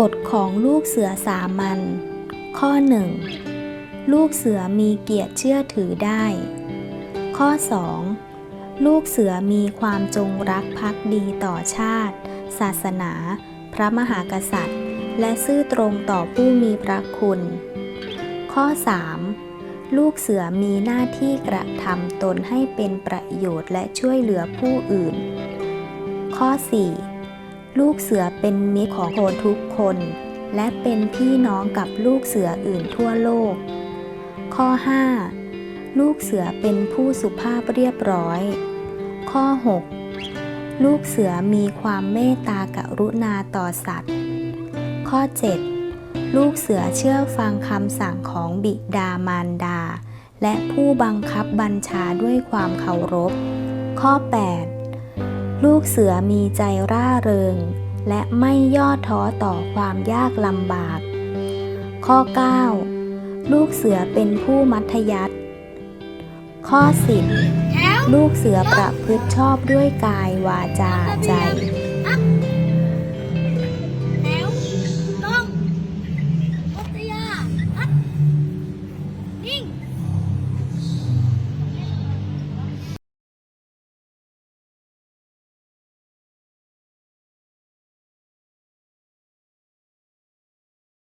กฎของลูกเสือสามัญข้อ 1. ลูกเสือมีเกียรติเชื่อถือได้ ข้อ 2. ลูกเสือมีความจงรักภักดีต่อชาติ ศาสนา พระมหากษัตริย์ และซื่อตรงต่อผู้มีพระคุณ ข้อ 3. ลูกเสือมีหน้าที่กระทำตนให้เป็นประโยชน์และช่วยเหลือผู้อื่น ข้อ 4. ลูกเสือเป็นมิตรของคนทุกคน และเป็นพี่น้องกับลูกเสืออื่นทั่วโลก ข้อ 5. ลูกเสือเป็นผู้สุภาพเรียบร้อย ข้อ 6. ลูกเสือมีความเมตตากรุณาต่อสัตว์ ข้อ 7. ลูกเสือเชื่อฟังคำสั่งของบิดามารดา และผู้บังคับบัญชาด้วยความเคารพ ข้อ 8. ลูกเสือมีใจร่าเริง และไม่ย่อท้อต่อความยากลำบาก ข้อ 9. ลูกเสือเป็นผู้มัธยัติ ข้อ 10 ลูกเสือประพฤติชอบด้วยกายวาจาใจ